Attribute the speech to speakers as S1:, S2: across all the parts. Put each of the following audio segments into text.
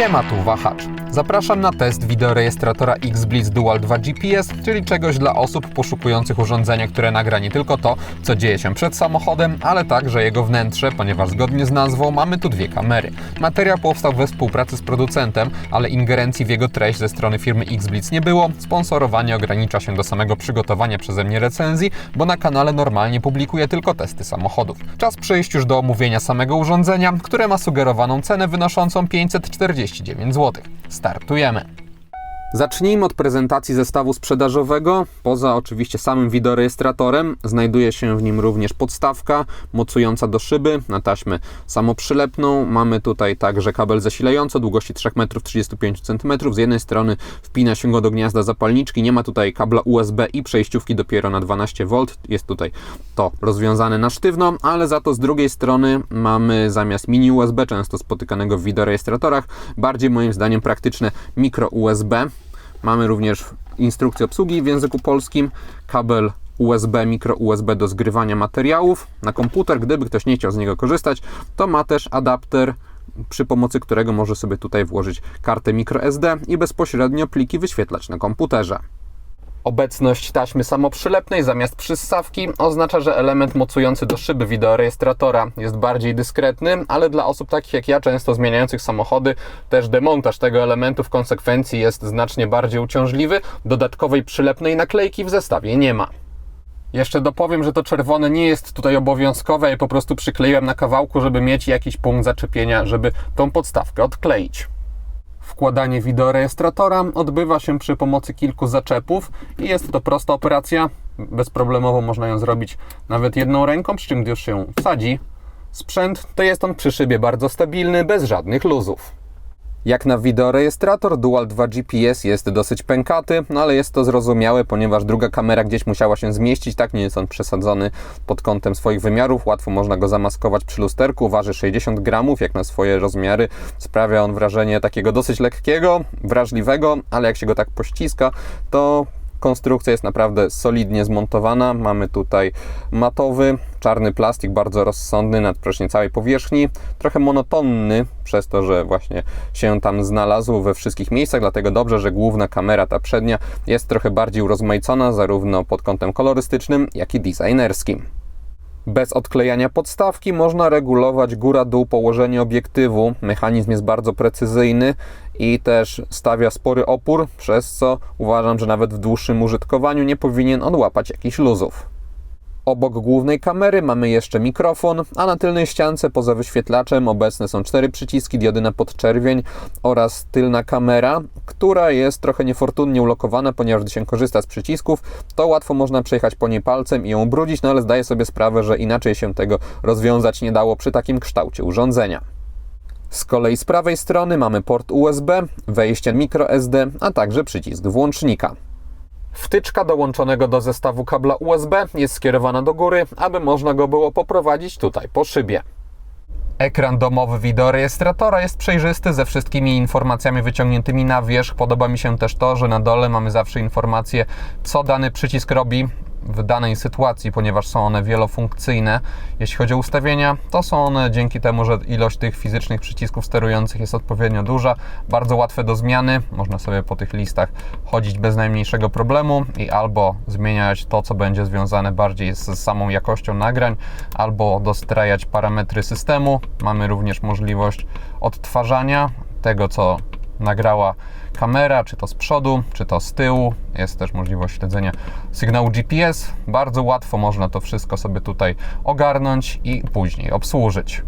S1: Siema, tu Wahacz. Zapraszam na test wideorejestratora X-Blitz Dual 2 GPS, czyli czegoś dla osób poszukujących urządzenia, które nagra nie tylko to, co dzieje się przed samochodem, ale także jego wnętrze, ponieważ zgodnie z nazwą mamy tu dwie kamery. Materiał powstał we współpracy z producentem, ale ingerencji w jego treść ze strony firmy X-Blitz nie było. Sponsorowanie ogranicza się do samego przygotowania przeze mnie recenzji, bo na kanale normalnie publikuję tylko testy samochodów. Czas przejść już do omówienia samego urządzenia, które ma sugerowaną cenę wynoszącą 549 zł. Startujemy! Zacznijmy od prezentacji zestawu sprzedażowego. Poza oczywiście samym wideorejestratorem znajduje się w nim również podstawka mocująca do szyby na taśmę samoprzylepną. Mamy tutaj także kabel zasilający o długości 3,35 m. Z jednej strony wpina się go do gniazda zapalniczki, nie ma tutaj kabla USB i przejściówki dopiero na 12 V. Jest tutaj to rozwiązane na sztywno, ale za to z drugiej strony mamy zamiast mini USB, często spotykanego w wideorejestratorach, bardziej moim zdaniem praktyczne mikro USB. Mamy również instrukcję obsługi w języku polskim, kabel USB, mikro USB do zgrywania materiałów na komputer. Gdyby ktoś nie chciał z niego korzystać, to ma też adapter, przy pomocy którego może sobie tutaj włożyć kartę microSD i bezpośrednio pliki wyświetlać na komputerze. Obecność taśmy samoprzylepnej zamiast przyssawki oznacza, że element mocujący do szyby wideorejestratora jest bardziej dyskretny, ale dla osób takich jak ja, często zmieniających samochody, też demontaż tego elementu w konsekwencji jest znacznie bardziej uciążliwy. Dodatkowej przylepnej naklejki w zestawie nie ma. Jeszcze dopowiem, że to czerwone nie jest tutaj obowiązkowe, ja po prostu przykleiłem na kawałku, żeby mieć jakiś punkt zaczepienia, żeby tą podstawkę odkleić. Wkładanie wideorejestratora odbywa się przy pomocy kilku zaczepów i jest to prosta operacja. Bezproblemowo można ją zrobić nawet jedną ręką, przy czym gdy już się wsadzi sprzęt, to jest on przy szybie bardzo stabilny, bez żadnych luzów. Jak na wideorejestrator, Dual 2 GPS jest dosyć pękaty, no ale jest to zrozumiałe, ponieważ druga kamera gdzieś musiała się zmieścić, tak? Nie jest on przesadzony pod kątem swoich wymiarów, łatwo można go zamaskować przy lusterku, waży 60 gramów, jak na swoje rozmiary, sprawia on wrażenie takiego dosyć lekkiego, wrażliwego, ale jak się go tak pościska, to Konstrukcja jest naprawdę solidnie zmontowana. Mamy tutaj matowy, czarny plastik, bardzo rozsądny na praktycznie całej powierzchni. Trochę monotonny przez to, że właśnie się tam znalazł we wszystkich miejscach, dlatego dobrze, że główna kamera, ta przednia, jest trochę bardziej urozmaicona, zarówno pod kątem kolorystycznym, jak i designerskim. Bez odklejania podstawki można regulować góra-dół położenie obiektywu. Mechanizm jest bardzo precyzyjny i też stawia spory opór, przez co uważam, że nawet w dłuższym użytkowaniu nie powinien on łapać jakichś luzów. Obok głównej kamery mamy jeszcze mikrofon, a na tylnej ściance poza wyświetlaczem obecne są cztery przyciski, diodyna podczerwień oraz tylna kamera, która jest trochę niefortunnie ulokowana, ponieważ gdy się korzysta z przycisków, to łatwo można przejechać po niej palcem i ją ubrudzić, no ale zdaję sobie sprawę, że inaczej się tego rozwiązać nie dało przy takim kształcie urządzenia. Z kolei z prawej strony mamy port USB, wejście microSD, a także przycisk włącznika. Wtyczka dołączonego do zestawu kabla USB jest skierowana do góry, aby można go było poprowadzić tutaj po szybie. Ekran domowy wideorejestratora jest przejrzysty ze wszystkimi informacjami wyciągniętymi na wierzch. Podoba mi się też to, że na dole mamy zawsze informację, co dany przycisk robi w danej sytuacji, ponieważ są one wielofunkcyjne. Jeśli chodzi o ustawienia, to są one dzięki temu, że ilość tych fizycznych przycisków sterujących jest odpowiednio duża, bardzo łatwe do zmiany. Można sobie po tych listach chodzić bez najmniejszego problemu i albo zmieniać to, co będzie związane bardziej z samą jakością nagrań, albo dostrajać parametry systemu. Mamy również możliwość odtwarzania tego, co nagrała kamera, czy to z przodu, czy to z tyłu. Jest też możliwość śledzenia sygnału GPS. Bardzo łatwo można to wszystko sobie tutaj ogarnąć i później obsłużyć.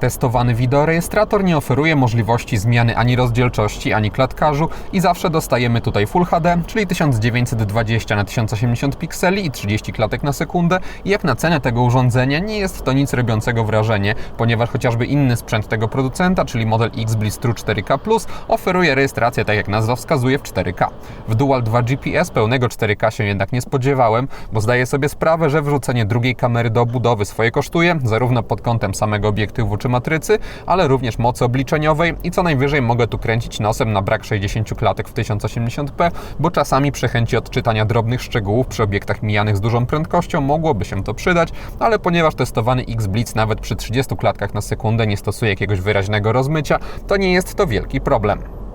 S1: Testowany wideorejestrator nie oferuje możliwości zmiany ani rozdzielczości, ani klatkarzu i zawsze dostajemy tutaj Full HD, czyli 1920 na 1080 pikseli i 30 klatek na sekundę. I jak na cenę tego urządzenia nie jest to nic robiącego wrażenie, ponieważ chociażby inny sprzęt tego producenta, czyli model X Blitz True 4K+, oferuje rejestrację, tak jak nazwa wskazuje, w 4K. W Dual 2 GPS pełnego 4K się jednak nie spodziewałem, bo zdaję sobie sprawę, że wrzucenie drugiej kamery do obudowy swoje kosztuje, zarówno pod kątem samego obiektywu, czy matrycy, ale również mocy obliczeniowej i co najwyżej mogę tu kręcić nosem na brak 60 klatek w 1080p, bo czasami przy chęci odczytania drobnych szczegółów przy obiektach mijanych z dużą prędkością mogłoby się to przydać, ale ponieważ testowany X-Blitz nawet przy 30 klatkach na sekundę nie stosuje jakiegoś wyraźnego rozmycia, to nie jest to wielki problem.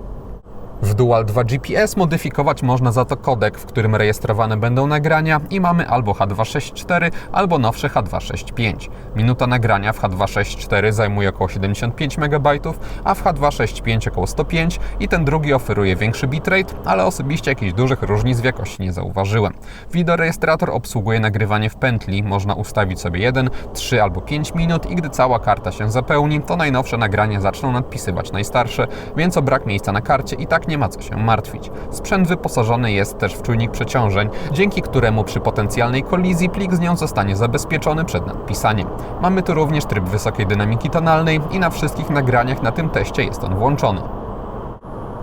S1: W Dual 2 GPS modyfikować można za to kodek, w którym rejestrowane będą nagrania i mamy albo H264, albo nowsze H265. Minuta nagrania w H264 zajmuje około 75 MB, a w H265 około 105 i ten drugi oferuje większy bitrate, ale osobiście jakichś dużych różnic w jakości nie zauważyłem. Wideorejestrator obsługuje nagrywanie w pętli, można ustawić sobie 1, 3 albo 5 minut i gdy cała karta się zapełni, to najnowsze nagrania zaczną nadpisywać najstarsze, więc o brak miejsca na karcie i tak nie ma co się martwić. Sprzęt wyposażony jest też w czujnik przeciążeń, dzięki któremu przy potencjalnej kolizji plik z nią zostanie zabezpieczony przed nadpisaniem. Mamy tu również tryb wysokiej dynamiki tonalnej i na wszystkich nagraniach na tym teście jest on włączony.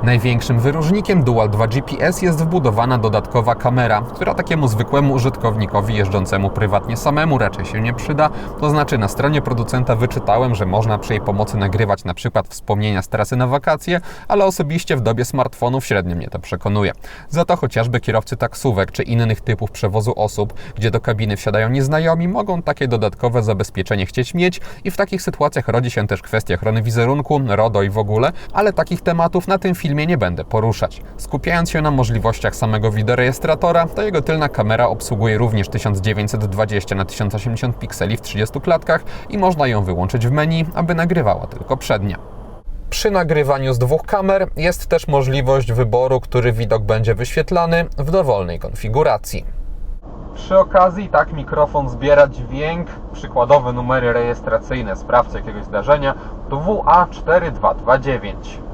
S1: Największym wyróżnikiem Dual 2 GPS jest wbudowana dodatkowa kamera, która takiemu zwykłemu użytkownikowi jeżdżącemu prywatnie samemu raczej się nie przyda. To znaczy na stronie producenta wyczytałem, że można przy jej pomocy nagrywać na przykład wspomnienia z trasy na wakacje, ale osobiście w dobie smartfonów średnio mnie to przekonuje. Za to chociażby kierowcy taksówek czy innych typów przewozu osób, gdzie do kabiny wsiadają nieznajomi, mogą takie dodatkowe zabezpieczenie chcieć mieć i w takich sytuacjach rodzi się też kwestia ochrony wizerunku, RODO i w ogóle, ale takich tematów na tym filmie filmie nie będę poruszać. Skupiając się na możliwościach samego wideorejestratora, to jego tylna kamera obsługuje również 1920 na 1080 pikseli w 30 klatkach i można ją wyłączyć w menu, aby nagrywała tylko przednia. Przy nagrywaniu z dwóch kamer jest też możliwość wyboru, który widok będzie wyświetlany w dowolnej konfiguracji. Przy okazji tak mikrofon zbiera dźwięk, przykładowe numery rejestracyjne sprawcy jakiegoś zdarzenia WA4229.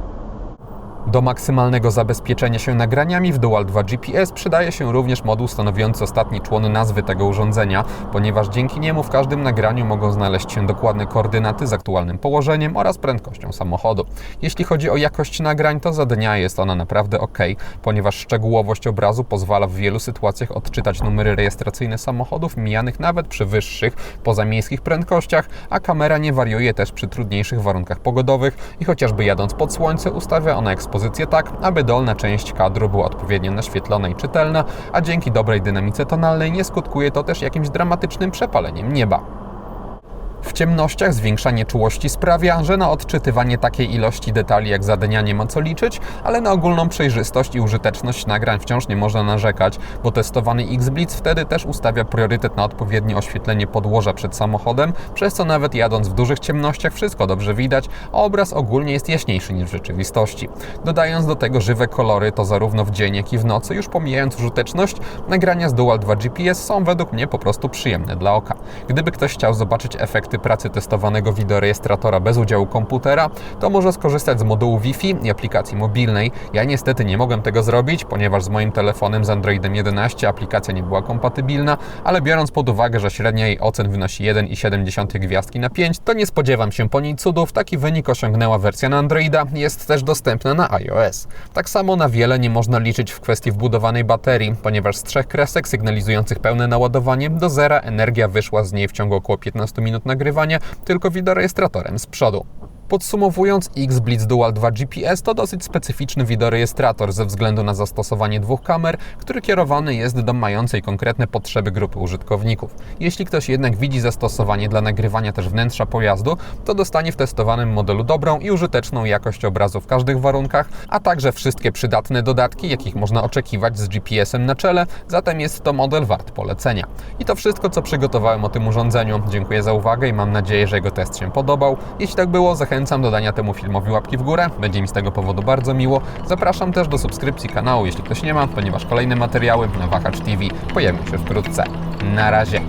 S1: Do maksymalnego zabezpieczenia się nagraniami w Dual 2 GPS przydaje się również moduł stanowiący ostatni człon nazwy tego urządzenia, ponieważ dzięki niemu w każdym nagraniu mogą znaleźć się dokładne koordynaty z aktualnym położeniem oraz prędkością samochodu. Jeśli chodzi o jakość nagrań, to za dnia jest ona naprawdę ok, ponieważ szczegółowość obrazu pozwala w wielu sytuacjach odczytać numery rejestracyjne samochodów mijanych nawet przy wyższych, pozamiejskich prędkościach, a kamera nie wariuje też przy trudniejszych warunkach pogodowych i chociażby jadąc pod słońce ustawia ona ekspozycję ekspozycję tak, aby dolna część kadru była odpowiednio naświetlona i czytelna, a dzięki dobrej dynamice tonalnej nie skutkuje to też jakimś dramatycznym przepaleniem nieba. W ciemnościach zwiększanie czułości sprawia, że na odczytywanie takiej ilości detali jak za dnia nie ma co liczyć, ale na ogólną przejrzystość i użyteczność nagrań wciąż nie można narzekać, bo testowany X-Blitz wtedy też ustawia priorytet na odpowiednie oświetlenie podłoża przed samochodem, przez co nawet jadąc w dużych ciemnościach wszystko dobrze widać, a obraz ogólnie jest jaśniejszy niż w rzeczywistości. Dodając do tego żywe kolory, to zarówno w dzień, jak i w nocy, już pomijając użyteczność, nagrania z Dual 2 GPS są według mnie po prostu przyjemne dla oka. Gdyby ktoś chciał zobaczyć efekty efekty pracy testowanego wideorejestratora bez udziału komputera, to może skorzystać z modułu Wi-Fi i aplikacji mobilnej. Ja niestety nie mogłem tego zrobić, ponieważ z moim telefonem z Androidem 11 aplikacja nie była kompatybilna, ale biorąc pod uwagę, że średnia jej ocen wynosi 1,7 gwiazdki na 5, to nie spodziewam się po niej cudów. Taki wynik osiągnęła wersja na Androida, jest też dostępna na iOS. Tak samo na wiele nie można liczyć w kwestii wbudowanej baterii, ponieważ z trzech kresek sygnalizujących pełne naładowanie do zera energia wyszła z niej w ciągu około 15 minut nagrywania nagrywanie tylko wideorejestratorem z przodu. Podsumowując, X-Blitz Dual 2 GPS to dosyć specyficzny wideorejestrator ze względu na zastosowanie dwóch kamer, który kierowany jest do mającej konkretne potrzeby grupy użytkowników. Jeśli ktoś jednak widzi zastosowanie dla nagrywania też wnętrza pojazdu, to dostanie w testowanym modelu dobrą i użyteczną jakość obrazu w każdych warunkach, a także wszystkie przydatne dodatki, jakich można oczekiwać z GPS-em na czele, zatem jest to model wart polecenia. I to wszystko, co przygotowałem o tym urządzeniu. Dziękuję za uwagę i mam nadzieję, że jego test się podobał. Jeśli tak było, zachęcam Zachęcam do dania temu filmowi łapki w górę, będzie mi z tego powodu bardzo miło. Zapraszam też do subskrypcji kanału, jeśli ktoś nie ma, ponieważ kolejne materiały na Wahacz TV pojawią się wkrótce. Na razie!